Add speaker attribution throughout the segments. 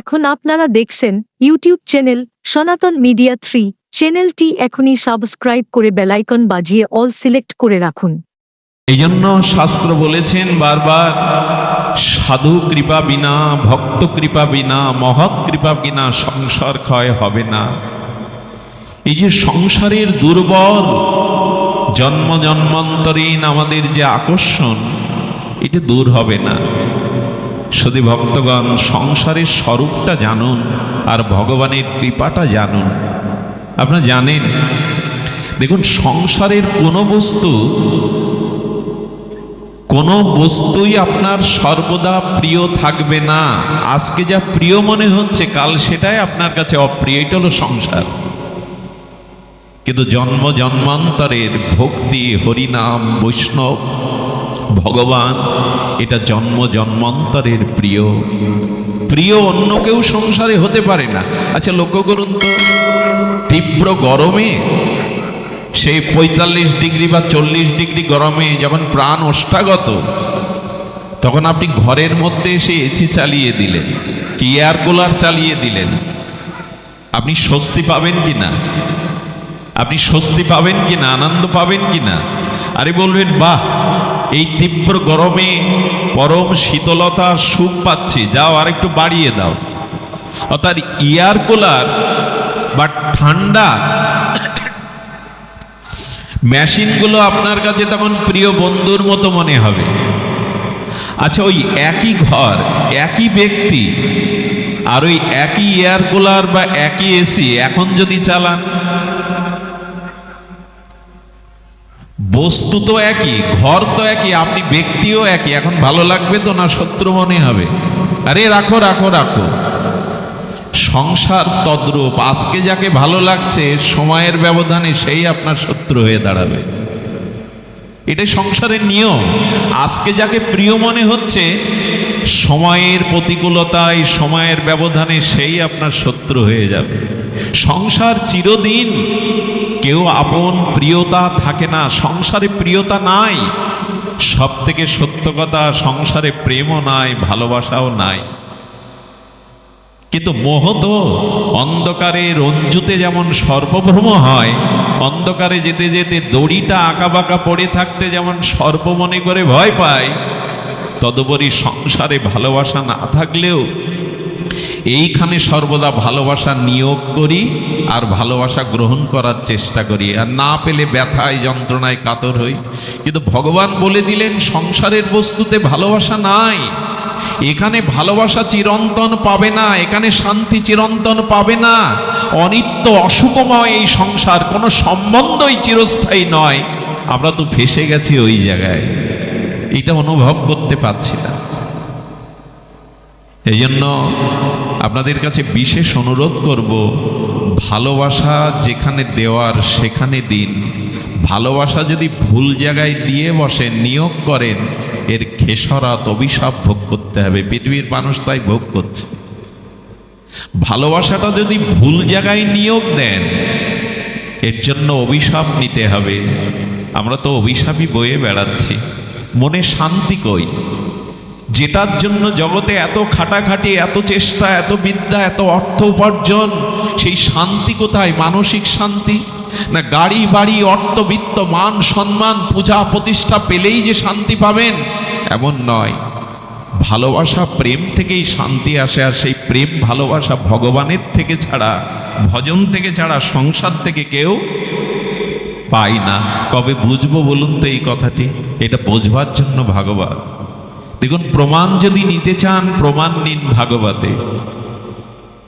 Speaker 1: এখন আপনারা দেখছেন YouTube channel Sanatan media three. চ্যানেলটি এখনই সাবস্ক্রাইব করে বেলাইকন বাজিয়ে অল সিলেক্ট করে রাখুন।
Speaker 2: এই জন্য শাস্ত্র বলেছেন বারবার, সাধু কৃপা বিনা, ভক্ত কৃপা বিনা, মহৎ কৃপা বিনা সংসার ক্ষয় হবে না। এই যে সংসারের দুর্বল, জন্ম জন্মান্তরীণ আমাদের যে আকর্ষণ, এটা দূর হবে না। শুধু ভক্তগণ সংসারের স্বরূপটা জানুন আর ভগবানের কৃপাটা জানুন। আপনারা জানেন, দেখুন, সংসারের কোনো বস্তু, কোনো বস্তুই আপনার সর্বদা প্রিয় থাকবে না। আজকে যা প্রিয় মনে হচ্ছে, কাল সেটাই আপনার কাছে অপ্রিয়, এটা হলো সংসার। কিন্তু জন্ম জন্মান্তরের ভক্তি, হরিনাম, বৈষ্ণব ভগবান, এটা জন্ম জন্মান্তরের প্রিয়। প্রিয় অন্য কেউ সংসারে হতে পারে না। আচ্ছা লক্ষ্য করুন তো, তীব্র গরমে সেই পঁয়তাল্লিশ ডিগ্রি বা চল্লিশ ডিগ্রি গরমে যখন প্রাণ ওষ্ঠাগত তখন আপনি ঘরের মধ্যে এসে এসি চালিয়ে দিলেন, কি এয়ার কুলার চালিয়ে দিলেন। আপনি স্বস্তি পাবেন কি না? আপনি স্বস্তি পাবেন কি না? আনন্দ পাবেন কি না? আরে বলবেন, বাহ এই তীব্র গরমে পরম শীতলতা সুখ পাচ্ছি। যাও, আর একটু বাড়িয়ে দাও। অর্থাৎ এয়ার কুলার বা ঠান্ডা মেশিনগুলো আপনার কাছে তখন প্রিয় বন্ধুর মতো মনে হবে। আচ্ছা ওই একই ঘর, একই ব্যক্তি, আর ওই একই এয়ার কুলার বা একই এসি এখন যদি চালান বস্তু তো একই, ঘর তো একই, আপনি ব্যক্তিও একই, এখন ভালো লাগবে তো না শত্রু মনে হবে? আরে রাখো রাখো রাখো। সংসার তদ্রূপ, আজকে যাকে ভালো লাগছে, সময়ের ব্যবধানে সেই আপনার শত্রু হয়ে দাঁড়াবে। এটাই সংসারের নিয়ম। আজকে যাকে প্রিয় মনে হচ্ছে সময়ের প্রতিকূলতায়, সময়ের ব্যবধানে সেই আপনার শত্রু হয়ে যাবে। সংসার চিরদিন কেউ আপন প্রিয়তা থাকে না, সংসারে প্রিয়তা নাই। সব থেকে সত্য কথা, সংসারে প্রেমও নাই, ভালোবাসাও নাই। কিন্তু মোহ তো অন্ধকারে রঞ্জুতে যেমন সর্বভ্রম হয়, অন্ধকারে যেতে যেতে দড়িটা আঁকা বাঁকা পড়ে থাকতে যেমন সর্ব মনে করে ভয় পায় তদুপরি সংসারে ভালোবাসা না থাকলেও এইখানে সর্বদা ভালোবাসা নিয়োগ করি আর ভালোবাসা গ্রহণ করার চেষ্টা করি। আর না পেলে ব্যথায়, যন্ত্রণায় কাতর হই। কিন্তু ভগবান বলে দিলেন, সংসারের বস্তুতে ভালোবাসা নাই। এখানে ভালোবাসা চিরন্তন পাবে না, এখানে শান্তি চিরন্তন পাবে না। অনিত্য, অসুখময় এই সংসার, কোনো সম্বন্ধই চিরস্থায়ী নয়। আমরা তো ফেসে গেছি ওই জায়গায়। এটা অনুভব করতে পারছি না। এই জন্য আপনাদের কাছে বিশেষ অনুরোধ করব, ভালোবাসা যেখানে দেওয়ার সেখানে দিন। ভালোবাসা যদি ভুল জায়গায় দিয়ে বসেন নিয়োগ করেন, এর খেসরাত অভিশাপ ভোগ করতে হবে। পৃথিবীর মানুষ তাই ভোগ করছে। ভালোবাসাটা যদি ভুল জায়গায় নিয়োগ দেন, এর জন্য অভিশাপ নিতে হবে। আমরা তো অভিশাপই বয়ে বেড়াচ্ছি। মনে শান্তি কই? যেটার জন্য জগতে এত খাটাখাটি, এত চেষ্টা, এত বিদ্যা, এত অর্থ উপার্জন, সেই শান্তি কোথায়? মানসিক শান্তি? না গাড়ি, বাড়ি অর্থবিত্ত মান, সম্মান, পূজা, প্রতিষ্ঠা পেলেই যে শান্তি পাবেন? এমন নয়। ভালোবাসা প্রেম থেকেই শান্তি আসে, আর সেই প্রেম ভালোবাসা ভগবানের থেকে ছাড়া, ভজন থেকে ছাড়া, সংসার থেকে কেউ পাই না। কবে বুঝব বলুন তো এই কথাটি? এটা বোঝবার জন্য ভাগবত। দেখুন, প্রমাণ যদি নিতে চান, প্রমাণ নিন ভাগবতে।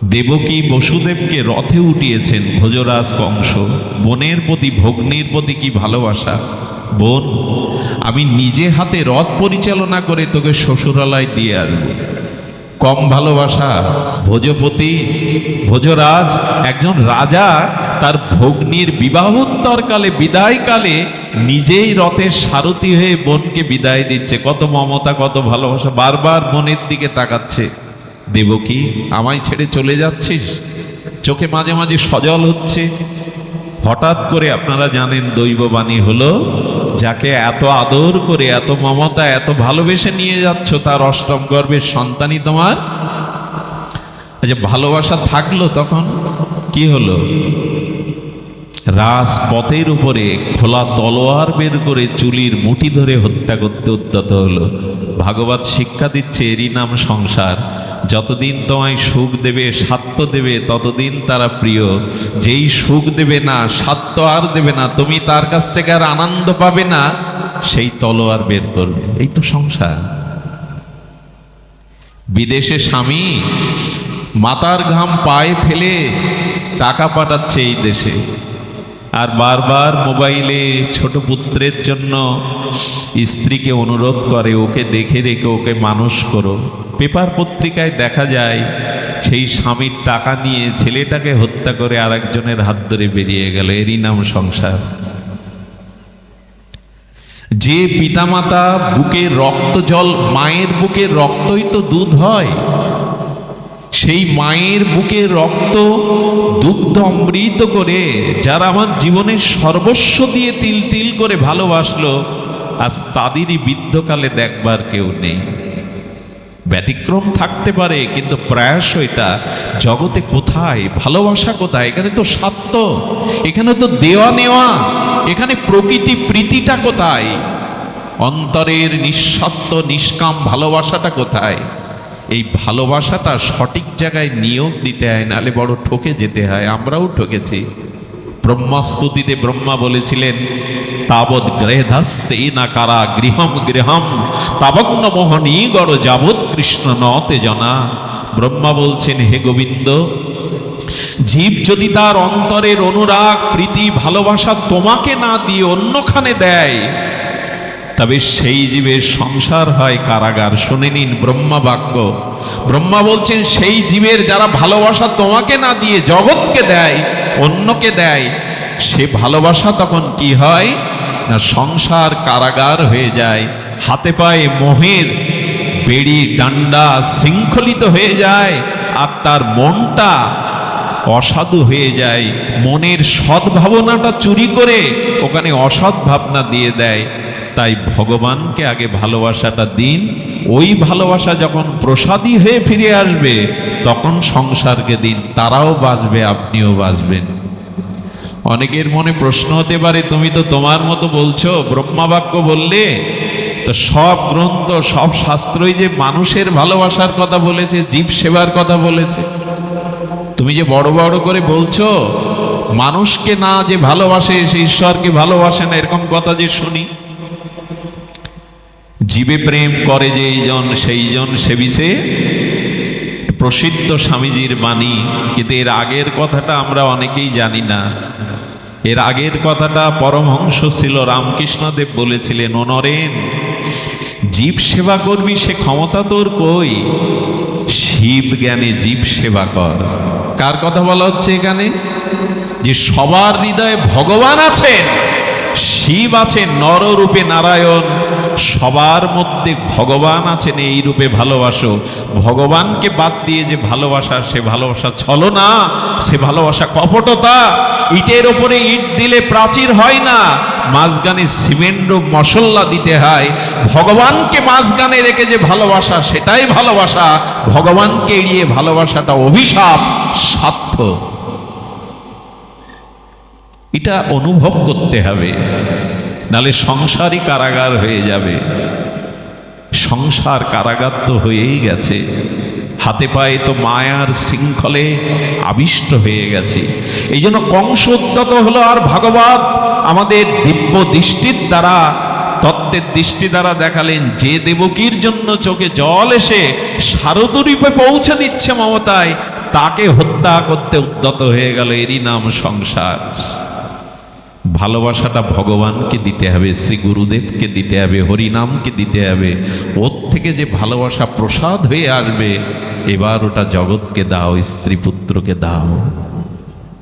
Speaker 2: দেবকী বসুদেবকে রথে উঠিয়েছেন ভোজরাজ কংস বোনের প্রতি, ভগ্নির প্রতি কি ভালোবাসা? বোন, আমি নিজে হাতে রথ পরিচালনা করে তোকে শ্বশুরালয় দিয়ে আসব। কম ভালোবাসা, ভোজপতি, ভোজরাজ, একজন রাজা তার ভগ্নির বিবাহোত্তরকালে, বিদায়কালে নিজেই রথের সারথি হয়ে বোনকে বিদায় দিচ্ছে। কত মমতা, কত ভালোবাসা, বারবার বোনের দিকে তাকাচ্ছে। দেবকী, আমায় ছেড়ে চলে যাচ্ছিস? চোখে মাঝে মাঝে সজল হচ্ছে। হঠাৎ করে আপনারা জানেন দৈববাণী হলো, যাকে এত আদর করে, এত মমতা, এত ভালোবেসে নিয়ে যাচ্ছ, তার অষ্টম গর্ভের সন্তানই তোমার? আচ্ছা ভালোবাসা থাকল তখন? কি হলো? রাজপথের উপরে খোলা তলোয়ার বের করে চুলির মুঠি ধরে হত্যা করতে উদ্যত হলো। ভাগবত শিক্ষা দিচ্ছে এরই নাম সংসার। যতদিন তোমায় সুখ দেবে, স্বার্থ দেবে, ততদিন তারা প্রিয়। যেই সুখ দেবে না, স্বার্থ আর দেবে না, তুমি তার কাছ থেকে আর আনন্দ পাবে না, সেই তলোয়ার বের করবে। এই তো সংসার। বিদেশে স্বামী মাতার ঘাম পায়ে ফেলে টাকা পাঠাচ্ছে এই দেশে। আর বারবার মোবাইলে ছোট পুত্রের জন্য স্ত্রীকে অনুরোধ করে, ওকে দেখে রেখে, ওকে মানুষ করো। পেপার পত্রিকায় দেখা যায়, সেই স্বামীর টাকা নিয়ে ছেলেটাকে হত্যা করে আরেকজনের হাত ধরে বেরিয়ে গেল। এরই নাম সংসার। যে পিতামাতা বুকে রক্ত জল, মায়ের বুকে রক্তই তো দুধ হয় সেই মায়ের বুকে রক্ত, দুগ্ধ অমৃত করে যারা আমার জীবনের সর্বস্ব দিয়ে তিল তিল করে ভালোবাসলো, আজ তাদেরই বৃদ্ধকালে দেখবার কেউ নেই। ব্যতিক্রম থাকতে পারে, কিন্তু প্রয়াস এটা জগতে কোথায়, ভালোবাসা কোথায়? এখানে তো সত্য, এখানে তো দেওয়া নেওয়া, এখানে প্রকৃতি প্রীতিটা কোথায়? অন্তরের নিঃস্বার্থ নিষ্কাম ভালোবাসাটা কোথায়? এই ভালোবাসাটা সঠিক জায়গায় নিয়োগ দিতে হয়, নালে বড় ঠকে যেতে হয়, আমরাও ঠকেছি। ব্রহ্মাস্তুতিতে ব্রহ্মা বলেছিলেন, তাবৎ গ্রেধাস্তে না কারা গৃহম গৃহম, তাবগ্ন মোহনী গড় যাবৎ কৃষ্ণ নতে জনা। ব্রহ্মা বলছেন, হে গোবিন্দ, জীব যদি তার অন্তরের অনুরাগ, প্রীতি, ভালোবাসা তোমাকে না দিয়ে অন্যখানে দেয় তবে সেই জীবের সংসার হয় কারাগার। শুনে নিন ব্রহ্মা বাক্য। ব্রহ্মা বলছেন, সেই জীবের যারা ভালোবাসা তোমাকে না দিয়ে জগৎকে দেয়, অন্যকে দেয়, সে ভালোবাসা তখন কি হয়? না সংসার কারাগার হয়ে যায়, হাতে পায়ে মোহের, বেড়ি, ডান্ডা শৃঙ্খলিত হয়ে যায়, আর তার মনটা অসাধু হয়ে যায়। মনের সদ্ভাবনাটা চুরি করে ওখানে অসৎ ভাবনা দিয়ে দেয়। তাই ভগবানকে আগে ভালোবাসাটা দিন। ওই ভালোবাসা যখন প্রসাদী হয়ে ফিরে আসবে, তখন সংসারকে দিন। তারাও বাঁচবে, আপনিও বাঁচবেন। অনেকের মনে প্রশ্ন হতে পারে, তুমি তো তোমার মতো বলছো, ব্রহ্মাবাক্য বললে? তো সব গ্রন্থ, সব শাস্ত্রই যে মানুষের ভালোবাসার কথা বলেছে, জীব সেবার কথা বলেছে। তুমি যে বড় বড় করে বলছো, মানুষকে না যে ভালোবাসে, সে ঈশ্বরকে ভালোবাসে না, এরকম কথা যে শুনি। জীবে প্রেম করে যে জন, সেই জন সেবিসে প্রসিদ্ধ স্বামীজির বাণী, কিন্তু এর আগের কথাটা আমরা অনেকেই জানি না। এর আগের কথাটা পরমহংস ছিল, রামকৃষ্ণদেব বলেছিলেন, অনরেন, জীব সেবা করবি, সে ক্ষমতা তোর কই? শিব জ্ঞানে জীব সেবা কর। কার কথা বলা হচ্ছে এখানে? যে সবার হৃদয়ে ভগবান আছেন। শিব আছেন নররূপে নারায়ণ, সবার মধ্যে ভগবান আছেন এই রূপে ভালোবাসো। ভগবানকে বাদ দিয়ে যে ভালোবাসা, সে ভালোবাসা ছলো না সে ভালোবাসা কপটতা, ইটের ওপরে ইট দিলে প্রাচীর হয় না মাঝগানে সিমেন্ট মশল্লা দিতে হয়। ভগবানকে মাঝগানে রেখে যে ভালোবাসা, সেটাই ভালোবাসা। ভগবানকে এড়িয়ে ভালোবাসাটা অভিশাপ স্বার্থ এটা অনুভব করতে হবে। নালে সংসারই কারাগার হয়ে যাবে। সংসার কারাগার তো হয়েই গেছে। হাতে পায়ে তো মায়ার শৃঙ্খলে আবিষ্ট হয়ে গেছে। এই জন্য কংস উদ্যত হলো আর ভাগবত আমাদের দিব্য দৃষ্টির দ্বারা, তত্ত্বের দৃষ্টি দ্বারা দেখালেন যে দেবকীর জন্য চোখে জল এসে সারদরূপে পৌঁছে দিচ্ছে মমতায়, তাকে হত্যা করতে উদ্যত হয়ে গেল এরই নাম সংসার। ভালোবাসাটা ভগবানকে দিতে হবে, শ্রী গুরুদেবকে দিতে হবে, হরিনামকে দিতে হবে। ওর থেকে যে ভালোবাসা প্রসাদ হয়ে আসবে, এবার ওটা জগৎকে দাও, স্ত্রী পুত্রকে দাও।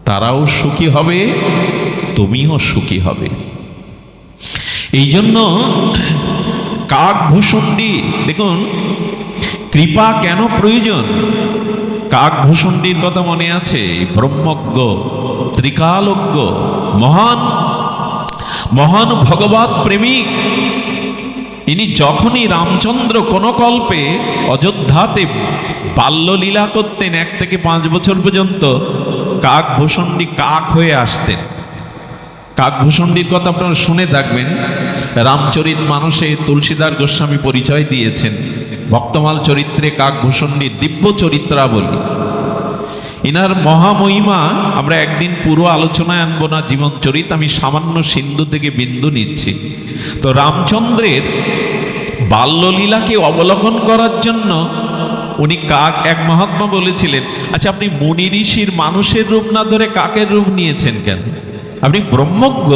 Speaker 2: তারাও সুখী হবে, তুমিও সুখী হবে। এই জন্য কাকভূষণ্ডী দেখুন, কৃপা কেন প্রয়োজন? কাকভূষণ্ডীর কথা মনে আছে, ব্রহ্মজ্ঞ, ত্রিকালজ্ঞ, মহান মহান ভগবত প্রেমিক। ইনি যখনই রামচন্দ্র কোন কল্পে অযোধ্যাতে বাল্যলীলা করতেন, এক থেকে পাঁচ বছর পর্যন্ত কাক ভূষণ্ডী কাক হয়ে আসতেন। কাকভূষণীর কথা আপনারা শুনে থাকবেন। রামচরিত মানুষে তুলসীদার গোস্বামী পরিচয় দিয়েছেন। ভক্তমাল চরিত্রে কাকভূষণীর দিব্য চরিত্রাবলী। ইনার মহামহিমা, আমরা একদিন পুরো আলোচনায় আনব না, জীবন চরিত, আমি সামান্য সিন্ধু থেকে বিন্দু নিচ্ছি। তো রামচন্দ্রের বাল্যলীলাকে অবলোকন করার জন্য উনি কাক, এক মহাত্মা বলেছিলেন আচ্ছা আপনি মুনি ঋষির মানুষের রূপ না ধরে কাকের রূপ নিয়েছেন কেন? আপনি ব্রহ্মজ্ঞ,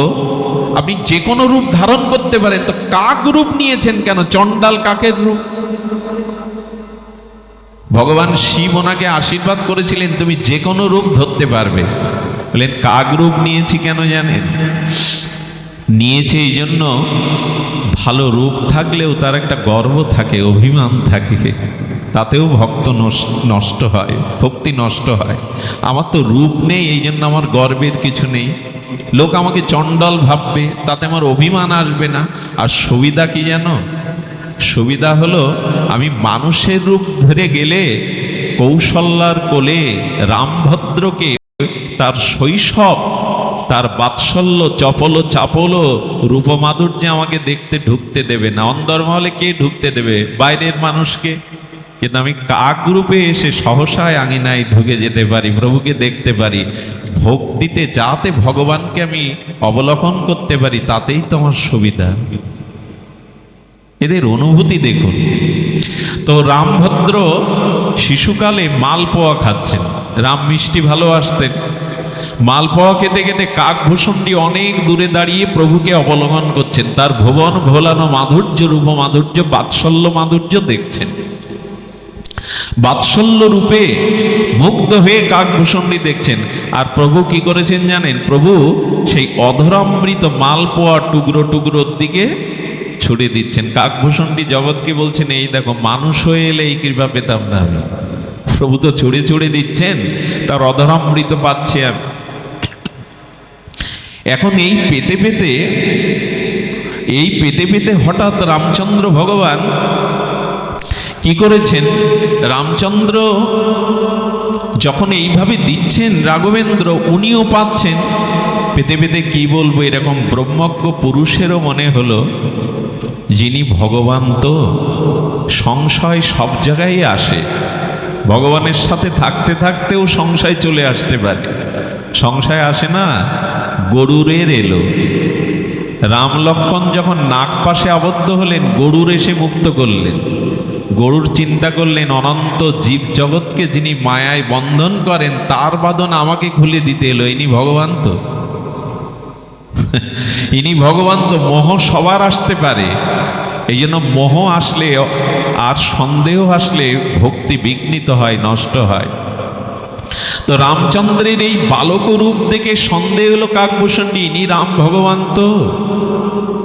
Speaker 2: আপনি যে কোনো রূপ ধারণ করতে পারেন, তো কাক রূপ নিয়েছেন কেন? চণ্ডাল কাকের রূপ? ভগবান শিব ওনাকে আশীর্বাদ করেছিলেন, তুমি যে কোনো রূপ ধরতে পারবে। বলেন, কাক রূপ নিয়েছি কেন জানেন? নিয়েছে এই জন্য ভালো রূপ থাকলেও তার একটা গর্ব থাকে, অভিমান থাকে। তাতেও ভক্ত নষ্ট হয়, ভক্তি নষ্ট হয়। আমার তো রূপ নেই, এই জন্য আমার গর্বের কিছু নেই। লোক আমাকে চণ্ডাল ভাববে, তাতে আমার অভিমান আসবে না। আর সুবিধা কি জানো? সুবিধা হলো আমি মানুষের রূপ ধরে গেলে কৌশল্যার কোলে রামভদ্রকে তার শৈশব, তার বাৎসল্য, চপল, চাপল রূপমাধুর্য আমাকে দেখতে ঢুকতে দেবে না। অন্দরমহলে কে ঢুকতে দেবে? বাইরের মানুষকে। কিন্তু আমি কাক রূপে এসে সহসায় আঙিনায় ঢুকে যেতে পারি, প্রভুকে দেখতে পারি। ভক্তিতে যাতে ভগবানকে আমি অবলোকন করতে পারি, তাতেই তো আমার সুবিধা। এদের অনুভূতি দেখুন। তো রামভদ্র শিশুকালে মালপোয়া খাচ্ছেন। রাম মিষ্টি ভালোবাসতেন মালপোয়া খেতে খেতে কাকভূষণটি অনেক দূরে দাঁড়িয়ে প্রভুকে অবলম্বন করছেন। তার ভুবন, ভোলানো মাধুর্য, রূপ মাধুর্য, বাৎসল্য মাধুর্য দেখছেন। বাৎসল্য রূপে মুগ্ধ হয়ে কাকভূষণটি দেখছেন। আর প্রভু কি করেছেন জানেন? প্রভু সেই অধরামৃত মালপোয়া টুকরো টুকরোর দিকে ছুড়ে দিচ্ছেন। কাকভূষণটি জগৎকে বলছেন, এই দেখো, মানুষ হয়ে এলে এই কৃপা পেতাম না আমি। প্রভু তো ছুড়ে ছুড়ে দিচ্ছেন, তার অধরামৃত পাচ্ছে আমি। এখন এই পেতে পেতে, এই পেতে পেতে হঠাৎ রামচন্দ্র ভগবান কি করেছেন? রামচন্দ্র যখন এইভাবে দিচ্ছেন রাঘবেন্দ্র, উনিও পাচ্ছেন। পেতে পেতে কি বলব, এরকম ব্রহ্মজ্ঞ পুরুষেরও মনে হলো, যিনি ভগবান তো সংশয় সব জায়গায় আসে। ভগবানের সাথে থাকতে থাকতেও সংশয় চলে আসতে পারে। সংশয় আসে না, গরুরের এলো। রাম লক্ষণ যখন নাক পাশে আবদ্ধ হলেন, গরুর এসে মুক্ত করলেন। গরুর চিন্তা করলেন, অনন্ত জীব জগৎকে যিনি মায়ায় বন্ধন করেন, তার বাদন আমাকে খুলে দিতে এলো, ইনি ভগবান তো। ইনি ভগবান তো মোহ সবার আসতে পারে। এই জন্য মোহ আসলে আর সন্দেহ আসলে ভক্তি বিঘ্নিত হয়, নষ্ট হয়। তো রামচন্দ্রের এই বালক রূপ দেখে সন্দেহ হলো কাকভূষণী ইনি রাম ভগবান তো।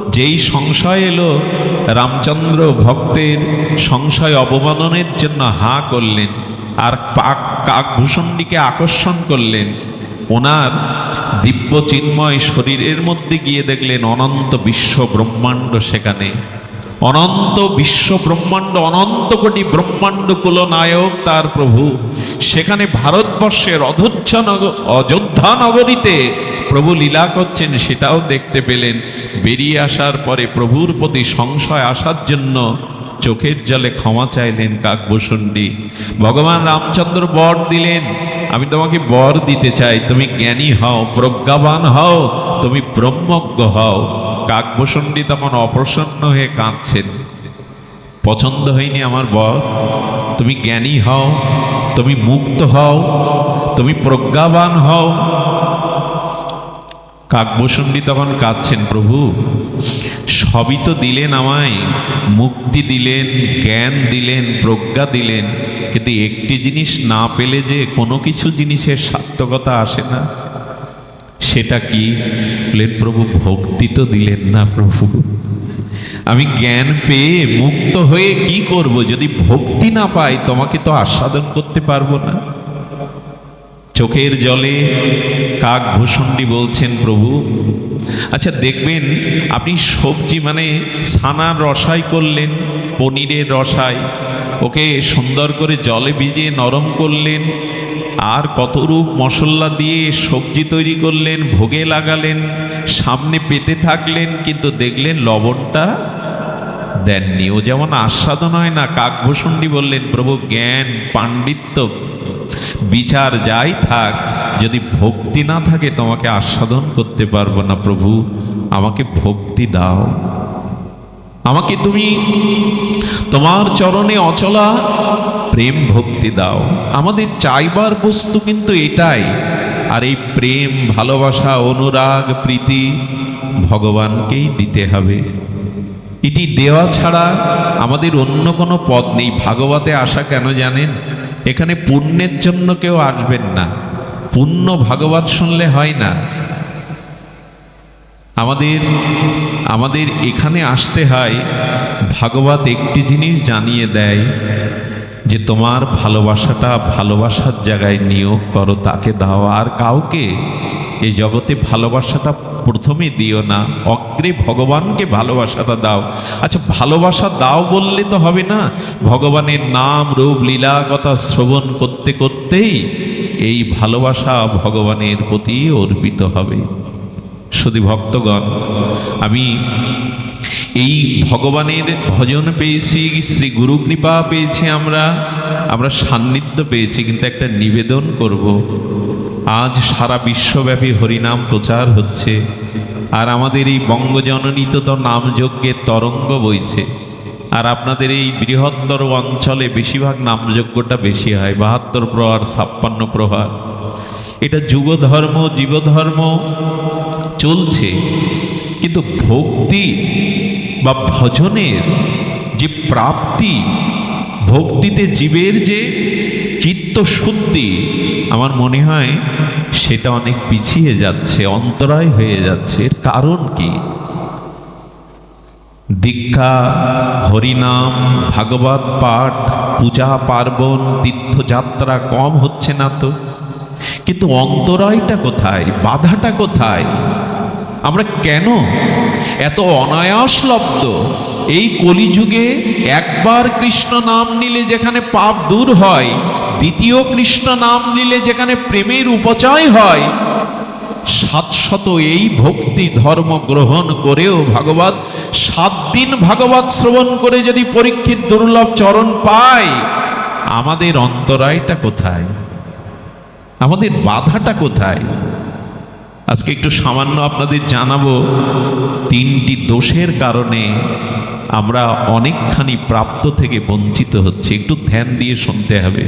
Speaker 2: যেই সংশয় এলো, রামচন্দ্র ভক্তের সংশয় অবমাননের জন্য হা করলেন। আর পাক কাকভূষণটিকে আকর্ষণ করলেন। ওনার দিব্য চিন্ময় শরীরের মধ্যে গিয়ে দেখলেন অনন্ত বিশ্ব ব্রহ্মাণ্ড সেখানে। অনন্ত বিশ্ব ব্রহ্মাণ্ড, অনন্ত কোটি ব্রহ্মাণ্ড কুলনায়ক তার প্রভু। সেখানে ভারতবর্ষের অধৈর্য নগর অযোধ্যা নগরীতে প্রভু লীলা করছেন, সেটাও দেখতে পেলেন। বেরিয়ে আসার পরে প্রভুর প্রতি সংশয় আসার জন্য চোখের জলে ক্ষমা চাইলেন কাকভূষণটি ভগবান রামচন্দ্র বর দিলেন, আমি তোমাকে বর দিতে চাই, তুমি জ্ঞানী হও, প্রজ্ঞাবান হও, তুমি ব্রহ্মজ্ঞ হও। কাকভূষণটি তখন অপ্রসন্ন হয়ে কাঁদছেন। পছন্দ হয়নি আমার বর, তুমি জ্ঞানী হও, তুমি মুক্ত হও, তুমি প্রজ্ঞাবান হও কাকভূষণটি তখন কাঁদছেন, প্রভু, সবই তো দিলেন আমায়, মুক্তি দিলেন, জ্ঞান দিলেন, প্রজ্ঞা দিলেন, কিন্তু একটি জিনিস না পেলে যে কোনো কিছু জিনিসের সার্থকতা আসে না। সেটা কি? বললেন প্রভু, ভক্তি তো দিলেন না, প্রভু। আমি জ্ঞান পেয়ে মুক্ত হয়ে কি করব? যদি ভক্তি না পাই, তোমাকে তো আস্বাদন করতে পারব না। চোখের জলে কাক ভূষণ্ডী বলছেন, প্রভু আচ্ছা দেখবেন আপনি সবজি মানে ছানার রসাই করলেন, পনিরের রসাই, ওকে সুন্দর করে জলে ভিজিয়ে নরম করলেন, আর কত রূপ মশলা দিয়ে সবজি তৈরি করলেন, ভোগে লাগালেন, সামনে পেতে থাকলেন, কিন্তু দেখলেন লবণটা দেননি। ও যেমন আস্বাদন হয় না কাকভূষণী বললেন, প্রভু, জ্ঞান, পাণ্ডিত্য বিচার যাই থাক, যদি ভক্তি না থাকে তোমাকে আস্বাদন করতে পারব না প্রভু, আমাকে ভক্তি দাও। আমাকে তুমি তোমার চরণে অচলা প্রেম ভক্তি দাও। আমাদের চাইবার বস্তু কিন্তু এটাই, আর এই প্রেম, ভালোবাসা, অনুরাগ, প্রীতি ভগবানকেই দিতে হবে। এটি দেওয়া ছাড়া আমাদের অন্য কোনো পথ নেই। ভাগবতে আসা কেন জানেন? এখানে পুণ্যের জন্য কেউ আসবেন না। পুণ্য ভাগবত শুনলে হয় না। আমাদের আমাদের এখানে আসতে হয়, ভাগবত একটি জিনিস জানিয়ে দেয় যে তোমার ভালোবাসাটা ভালোবাসার জায়গায় নিয়োগ করো, তাকে দাও। আর কাউকে এই জগতে ভালোবাসাটা প্রথমে দিও না, অগ্রে ভগবানকে ভালোবাসাটা দাও। আচ্ছা ভালোবাসা দাও বললে তো হবে না, ভগবানের নাম, রূপ, লীলা, কথা শ্রবণ করতে করতেই এই ভালোবাসা ভগবানের প্রতি অর্পিত হবে। শুধু ভক্তগণ, আমি এই ভগবানের ভজন পেয়েছি, শ্রী গুরু কৃপা পেয়েছি আমরা আমরা সান্নিধ্য পেয়েছি, কিন্তু একটা নিবেদন করব। আজ সারা বিশ্বব্যাপী হরিনাম প্রচার হচ্ছে। আর আমাদের এই বঙ্গজননীত তো নামযজ্ঞের তরঙ্গ বইছে। আর আপনাদের এই বৃহত্তর অঞ্চলে বেশিরভাগ নামযজ্ঞটা বেশি হয়, বাহাত্তর প্রহার, ছাপ্পান্ন প্রহার। এটা যুগধর্ম, জীবধর্ম চলছে। কিন্তু ভক্তি বা ভজনের যে প্রাপ্তি, ভক্তিতে জীবের যে শুদ্ধি আমার মনে হয় সেটা অনেক পিছিয়ে যাচ্ছে, অন্তরায় হয়ে যাচ্ছে। এর কারণ কি? দীক্ষা, হরিনাম, ভাগবত পাঠ, পূজা, পার্বণ, তীর্থযাত্রা কম হচ্ছে না তো? কিন্তু অন্তরায়টা কোথায়? বাধাটা কোথায়? আমরা কেন এত অনায়াস লব্ধ? এই কলিযুগে একবার কৃষ্ণ নাম নিলে যেখানে পাপ দূর হয় দ্বিতীয় কৃষ্ণ নাম নিলে যেখানে প্রেমের উপচয় হয় সাতশত এই ভক্তি ধর্ম গ্রহণ করেও ভাগবত, সাত দিন ভাগবত শ্রবণ করে যদি পরীক্ষিত দুর্লভ চরণ পায়, আমাদের অন্তরায়টা কোথায়? আমাদের বাধাটা কোথায়? আজকে একটু সামান্য আপনাদের জানাব, তিনটি দোষের কারণে আমরা অনেকখানি প্রাপ্ত থেকে বঞ্চিত হচ্ছি। একটু ধ্যান দিয়ে শুনতে হবে।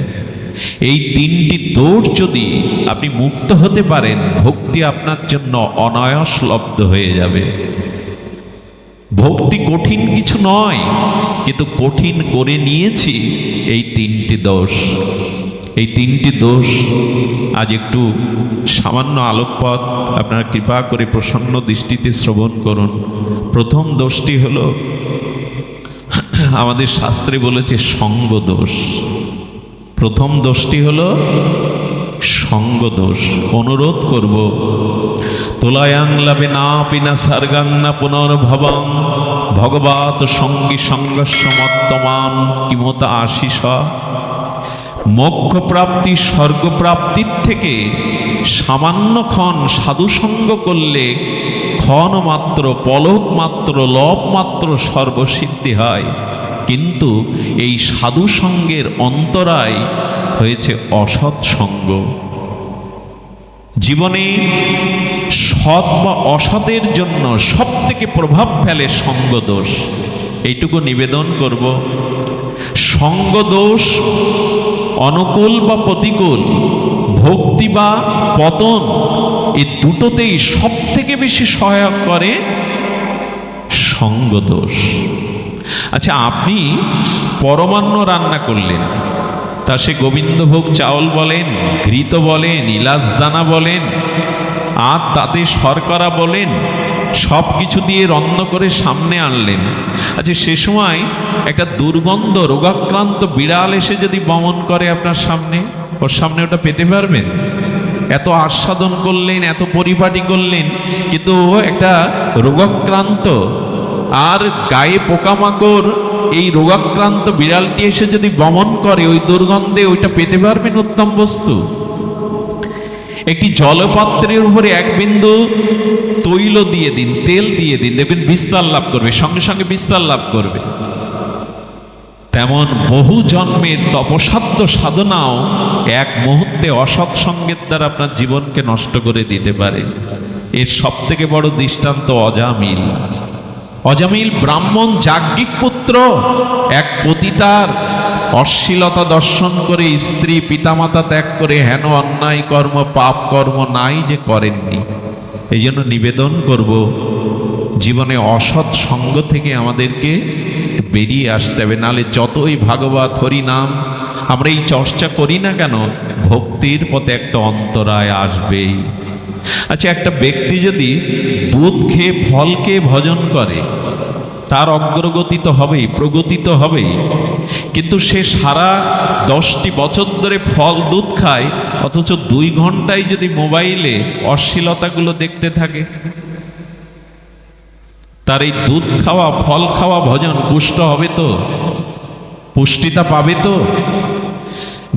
Speaker 2: এই তিনটি দোষ যদি আপনি মুক্ত হতে পারেন, ভক্তি আপনার জন্য অনায়াস লব্ধ হয়ে যাবে। ভক্তি কঠিন কিছু নয়, কিন্তু কঠিন করে নিয়েছি এই তিনটি দোষ। এই তিনটি দোষ আজ একটু সামান্য আলোকপথ আপনারা কৃপা করে প্রসন্ন দৃষ্টিতে শ্রবণ করুন। প্রথম দোষটি হলো, আমাদের শাস্ত্রে বলেছে সঙ্গ দোষ। প্রথম দোষটি হলো সঙ্গ দোষ অনুরোধ করব, তোলায়াং লাভে না পিনা সার্গাং না পুনর্ভবাং। ভগবত সঙ্গী সংঘর্ষ কিমতা আশিস মোক্ষ প্রাপ্তি স্বর্গপ্রাপ্তির থেকে সামান্যক্ষণ সাধুসঙ্গ করলে ক্ষণ মাত্র পলক মাত্র লব মাত্র সর্বসিদ্ধি হয়। কিন্তু এই সাধু সঙ্গের অন্তরায় হয়েছে অসৎ সঙ্গ। জীবনে সৎ বা অসতের জন্য সব থেকে প্রভাব ফেলে সঙ্গদোষ। এইটুকু নিবেদন করব। সঙ্গদোষ অনুকূল বা প্রতিকূল, ভক্তি বা পতন এই দুটোতেই সব থেকে বেশি সহায়ক করে সঙ্গদোষ। আচ্ছা আপনি পরমান্ন রান্না করলেন, তা সে গোবিন্দভোগ চাউল বলেন, ঘৃত বলেন, ইলাচ দানা বলেন, আর তাতে শর্করা বলেন সব কিছু দিয়ে রন্ধ করে সামনে আনলেন। আচ্ছা সে সময় একটা দুর্গন্ধ রোগাক্রান্ত বিড়াল এসে যদি বমন করে আপনার সামনে, ওর সামনে ওটা পেতে পারবেন? এত আস্বাদন করলেন, এত পরিপাটি করলেন, কিন্তু একটা রোগাক্রান্ত আর গায়ে পোকামাকড়, এই রোগাক্রান্ত বিড়ালটি এসে যদি বমন করে, ওই দুর্গন্ধে ওইটা পেতে পারবেন উত্তম বস্তু। একটি জলপাত্রের উপরে এক বিন্দু তৈল দিয়ে দিন, তেল দিয়ে দিন, দেখবেন বিস্তার লাভ করবে, সঙ্গে সঙ্গে বিস্তার লাভ করবে। তেমন বহু জন্মের তপসাধ্য সাধনাও এক মুহূর্তে অসৎসঙ্গের দ্বারা আপনার জীবনকে নষ্ট করে দিতে পারে। এর সব থেকে বড় দৃষ্টান্ত অজামিল। অজামিল ব্রাহ্মণ যাজ্ঞিক পুত্র, এক পতিতার অশ্লীলতা দর্শন করে স্ত্রী পিতামাতা ত্যাগ করে হেন অন্যায় কর্ম, পাপ কর্ম নাই যে করেননি। এই জন্য নিবেদন করব, জীবনে অসৎ সঙ্গ থেকে আমাদেরকে বেরিয়ে আসতে হবে, নালে যতই ভাগবত হরি নাম আমরা এই চর্চা করি না কেন, ভক্তির পথে একটা অন্তরায় আসবেই। আচ্ছা একটা ব্যক্তি যদি দুধ খেয়ে, ফল খেয়ে ভজন করে, তার অগ্রগতি তো হবেই, প্রগতি তো হবেই। কিন্তু সে সারা দশটি বছর ধরে ফল দুধ খায়, অথচ দুই ঘন্টায় যদি মোবাইলে অশ্লীলতাগুলো দেখতে থাকে। তার এই দুধ খাওয়া, ফল খাওয়া, ভজন পুষ্ট হবে তো? পুষ্টিতা পাবে তো?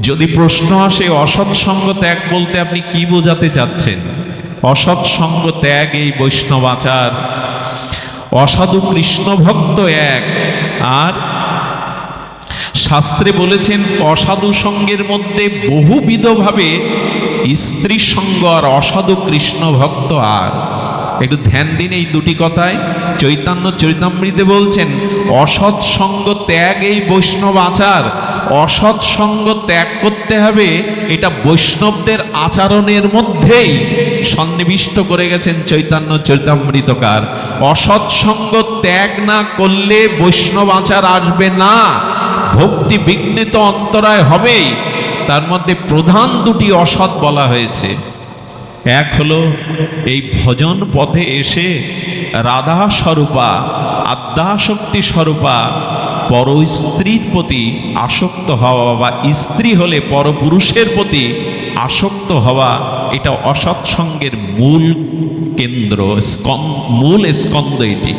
Speaker 2: যদি প্রশ্ন আসে, অসৎ সঙ্গ ত্যাগ বলতে আপনি কি বোঝাতে চাচ্ছেন? অসৎ সঙ্গ ত্যাগ এই বৈষ্ণবাচার অসাধু কৃষ্ণ ভক্ত এক। আর শাস্ত্রে বলেছেন, অসাধু সঙ্গের মধ্যে বহুবিধভাবে স্ত্রী সঙ্গ আর অসাধু কৃষ্ণ ভক্ত আর। একটু ধ্যান দিন এই দুটি কথায়। চৈতন্য চৈতামৃতে বলছেন, অসৎ সঙ্গ ত্যাগ এই বৈষ্ণব আচার। অসৎ সঙ্গ ত্যাগ করতে হবে এটা বৈষ্ণবদের আচরণের মধ্যেই। সন্নিবিষ্ট করে গেছেন চৈতন্য চৈতামৃতকার অসৎ সঙ্গ ত্যাগ না করলে বৈষ্ণব আচার আসবে না। ভক্তি বিঘ্নিত অন্তরায় হবেই। তার মধ্যে প্রধান দুটি অসৎ বলা হয়েছে। এক হলো এই ভজন পথে এসে রাধা স্বরূপা আদ্যাশক্তি স্বরূপা, পর স্ত্রীর প্রতি আসক্ত হওয়া বা স্ত্রী হলে পরপুরুষের প্রতি আসক্ত হওয়া, এটা অসৎসঙ্গের মূল কেন্দ্র মূল স্কন্দ এটি।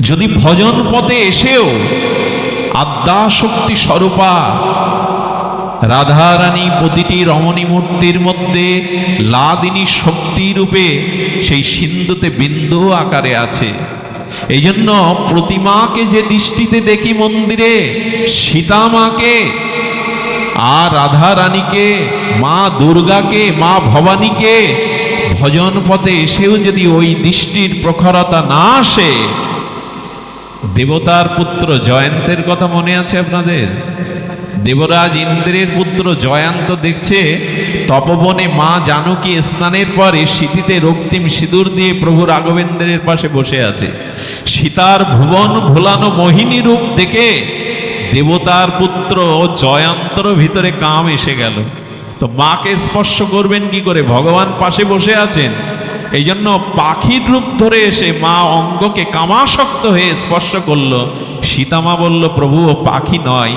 Speaker 2: যদি ভজন পথে এসেও আদ্যাশক্তি স্বরূপা রাধারানী প্রতিটি রমণী মূর্তির মধ্যে লাদিনী শক্তি রূপে সেই সিন্ধুতে বিন্দু আকারে আছে। এই জন্য প্রতিমাকে যে দৃষ্টিতে দেখি মন্দিরে, সীতামাকে, আর রাধা রানীকে মা দুর্গাকে, মা ভবানীকে, ভজন পথে এসেও যদি ওই দৃষ্টির প্রখরতা না আসে, দেবতার পুত্র জয়ন্তের কথা মনে আছে আপনাদের? দেবরাজ ইন্দ্রের পুত্র জয়ন্ত দেখছে, তপবনে মা জানকী স্নানের পরে শীতিতে রক্তিম সিঁদুর দিয়ে প্রভু রাঘবেন্দ্রের পাশে বসে আছে। সীতার ভুবন ভোলানো মোহিনী রূপ দেখে দেবতার পুত্র জয়ন্তর ভিতরে কাম এসে গেল। তো মাকে স্পর্শ করবেন কি করে? ভগবান পাশে বসে আছেন। এই জন্য পাখির রূপ ধরে এসে মা অঙ্গকে কামাসক্ত হয়ে স্পর্শ করল। সীতামা বলল, প্রভু, ও পাখি নয়।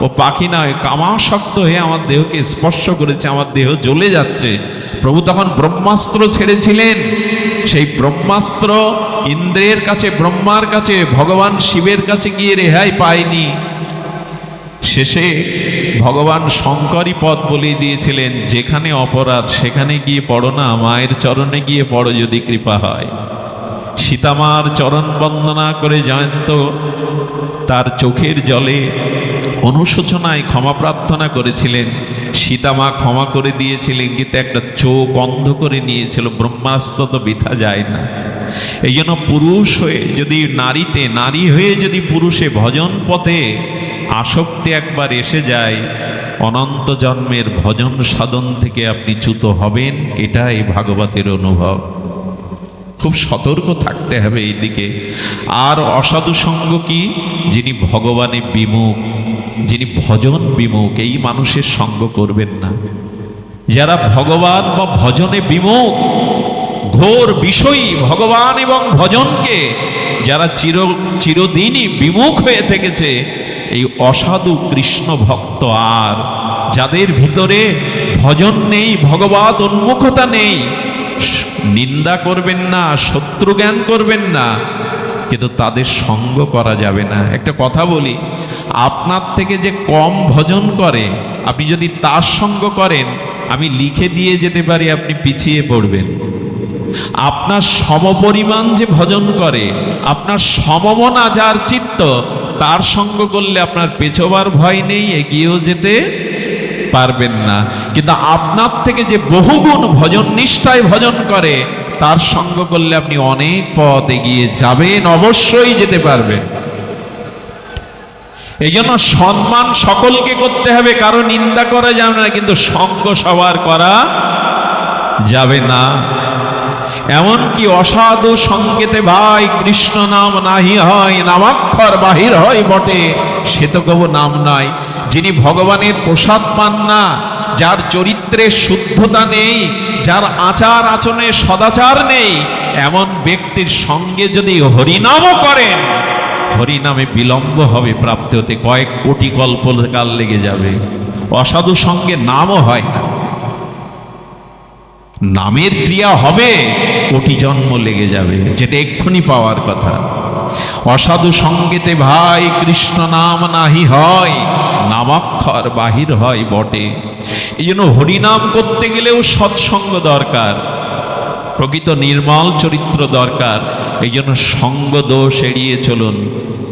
Speaker 2: ও পাখি নয় কামাসক্ত হয়ে আমার দেহকে স্পর্শ করেছে, আমার দেহ জ্বলে যাচ্ছে। প্রভু তখন ব্রহ্মাস্ত্র ছেড়েছিলেন। সেই ব্রহ্মাস্ত্র ইন্দ্রের কাছে, ব্রহ্মার কাছে, ভগবান শিবের কাছে গিয়ে রেহাই পায়নি। শেষে ভগবান শঙ্করই পথ বলিয়ে দিয়েছিলেন, যেখানে অপরাধ, সেখানে গিয়ে পড়ো না, মায়ের চরণে গিয়ে পড়ো যদি কৃপা হয়। সীতামার চরণ বন্দনা করে জয়ন্ত তার চোখের জলে অনুশোচনায় ক্ষমা প্রার্থনা করেছিলেন। সীতামা ক্ষমা করে দিয়েছিলেন, কিন্তু একটা চোখ অন্ধ করে নিয়েছিল ব্রহ্মাস্ত্র তো বৃথা যায় না। এই জন্য পুরুষ হয়ে যদি নারীতে, নারী হয়ে যদি পুরুষে ভজন পথে আসক্তি একবার এসে যায়, অনন্ত জন্মের ভজন সাধন থেকে আপনি চ্যুত হবেন, এটাই ভাগবতের অনুভব। খুব সতর্ক থাকতে হবে এইদিকে। আর অসাধু সঙ্গ কি? যিনি ভগবানে বিমুখ, যিনি ভজন বিমুখ, এই মানুষের সঙ্গ করবেন না। যারা ভগবান বা ভজনে বিমুখ, ঘোর বিষয়ী ভগবান এবং ভজনকে, যারা চির, চিরদিনই বিমুখ হয়ে থেকেছে, এই অসাধু কৃষ্ণ ভক্ত আর, যাদের ভিতরে ভজন নেই, ভগবত উন্মুখতা নেই নিন্দা করবেন না, শত্রু জ্ঞান করবেন না, কিন্তু তাদের সঙ্গ করা যাবে না। একটা কথা বলি, আপনার থেকে যে কম ভজন করে, আপনি যদি তার সঙ্গ করেন, আমি লিখে দিয়ে যেতে পারি, আপনি পিছিয়ে পড়বেন। আপনার সমপরিমাণ যে ভজন করে, আপনার সমমনা যার চিত্ত, তার সঙ্গ করলে আপনার পেছোবার ভয় নেই, এগিয়েও যেতে পারবেন না। কিন্তু আপনার থেকে যে বহুগুণ ভজন নিষ্ঠায় ভজন করে, তার সঙ্গ করলে আপনি অনেক পথ এগিয়ে যাবেন, অবশ্যই যেতে পারবেন। এই জন্য সম্মান সকলকে করতে হবে, কারও নিন্দা করা যাবে না, কিন্তু সঙ্গ সবার করা যাবে না। এমনকি অসাধু সংকেতে ভাই, কৃষ্ণ নাম নাহি হয়, নামাক্ষর বাহির হয় বটে, সে তো কবু নাম নয়। যিনি ভগবানের প্রসাদ পান না, যার চরিত্রে শুদ্ধতা নেই, যার আচার আচরণে সদাচার নেই, এমন ব্যক্তির সঙ্গে যদি হরিনামও করেন, হরিনামে বিলম্ব হবে প্রাপ্তি হতে কয়েক কোটি কল্পকাল লেগে যাবে। অসাধু সঙ্গে নামও হয় না। নামের ক্রিয়া হবে, কোটি জন্ম লেগে যাবে, যেটা এক্ষুনি পাওয়ার কথা। অসাধু সঙ্গেতে ভাই কৃষ্ণ নাম নাহি হয় নামাক্ষর বাহির হয় বটে। এই জন্য হরিনাম করতে গেলেও সৎসঙ্গ দরকার, প্রকৃত নির্মল চরিত্র দরকার। এই জন্য সঙ্গ দোষ এড়িয়ে চলুন।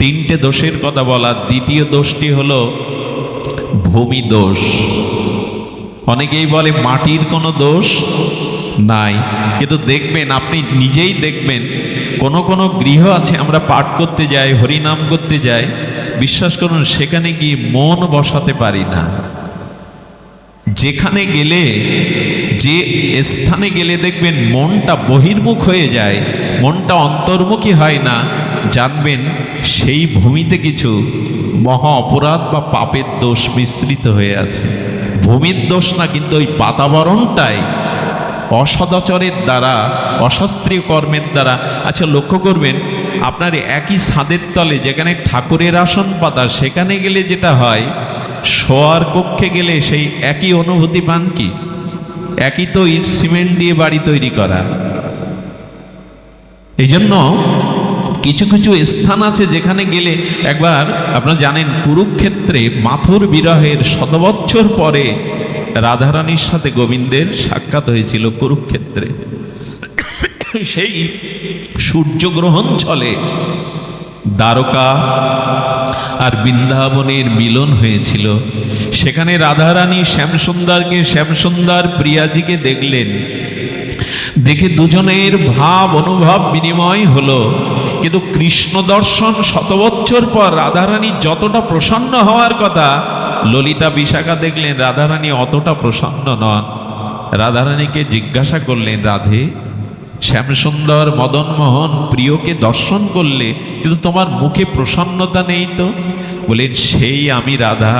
Speaker 2: তিনটে দোষের কথা বলা। দ্বিতীয় দোষটি হলো ভূমি দোষ। অনেকেই বলে মাটির কোনো দোষ নাই, কিন্তু দেখবেন, আপনি নিজেই দেখবেন, কোনো কোনো গৃহ আছে, আমরা পাঠ করতে যাই, হরিনাম করতে যাই বিশ্বাস করুন, সেখানে গিয়ে মন বসাতে পারি না। যেখানে গেলে, যে স্থানে গেলে দেখবেন মনটা বহির্মুখ হয়ে যায়, মনটা অন্তর্মুখী হয় না, জানবেন সেই ভূমিতে কিছু মহা অপরাধ বা পাপের দোষ মিশ্রিত হয়ে আছে। ভূমির দোষ না, কিন্তু ওই বাতাবরণটাই অসদাচরের দ্বারা অশাস্ত্রীয় কর্মের দ্বারা। আচ্ছা লক্ষ্য করবেন, আপনার একই ছাদের তলে যেখানে ঠাকুরের আসন পাতা, সেখানে গেলে যেটা হয়, শোয়ার কক্ষে গেলে সেই একই অনুভূতি পান কি? একই তো ইট সিমেন্ট দিয়ে বাড়ি তৈরি করা। এই জন্য কিছু কিছু স্থান আছে যেখানে গেলে একবার, আপনারা জানেন, কুরুক্ষেত্রে মাথুর বিরহের শতবৎসর পরে রাধারানীর সাথে গোবিন্দের সাক্ষাৎ হয়েছিল কুরুক্ষেত্রে। সেই সূর্যগ্রহণ চলে দ্বারকা আর বৃন্দাবনের মিলন হয়েছিল। সেখানে রাধারানী শ্যামসুন্দরকে, শ্যামসুন্দর প্রিয়াজিকে দেখলেন। দেখে দুজনের ভাব অনুভব বিনিময় হলো। কিন্তু কৃষ্ণ দর্শন শতবৎসর পর রাধারানী যতটা প্রসন্ন হওয়ার কথা ললিতা বিশাখা দেখলেন, রাধারানী অতটা প্রসন্ন নন। রাধারানীকে জিজ্ঞাসা করলেন, রাধে, শ্যামসুন্দর মদনমোহন প্রিয়কে দর্শন করলে কিন্তু তোমার মুখে প্রসন্নতা নেই তো? বলেন, সেই আমি রাধা,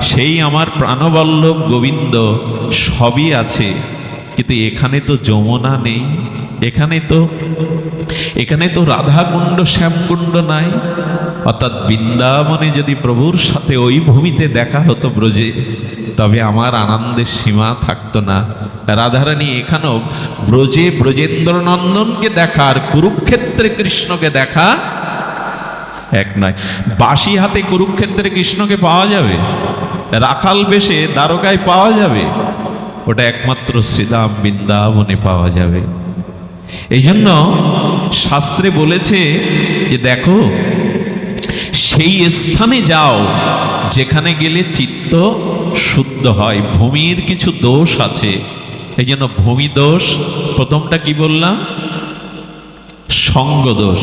Speaker 2: সেই আমার প্রাণবল্লভ গোবিন্দ, সবই আছে, কিন্তু এখানে তো যমুনা নেই, এখানে তো এখানে তো রাধাকুণ্ড, শ্যামকুণ্ড নাই অর্থাৎ বৃন্দাবনে যদি প্রভুর সাথে ওই ভূমিতে দেখা হতো ব্রজে, তবে আমার আনন্দের সীমা থাকতো না। রাধারানী এখানেও ব্রজে ব্রজেন্দ্রনন্দনকে দেখা আর কুরুক্ষেত্রে কৃষ্ণকে দেখা এক নয়। বাসি হাতে কুরুক্ষেত্রে কৃষ্ণকে পাওয়া যাবে, রাখাল বেশে দ্বারকায় পাওয়া যাবে, ওটা একমাত্র শ্রীদাম বৃন্দাবনে পাওয়া যাবে। এই জন্য শাস্ত্রে বলেছে যে দেখো সেই স্থানে যাও, যেখানে গেলে চিত্ত শুদ্ধ হয়। ভূমির কিছু দোষ আছে। এই জন্য ভূমি দোষ, প্রথমটা কি বললাম? সঙ্গ দোষ।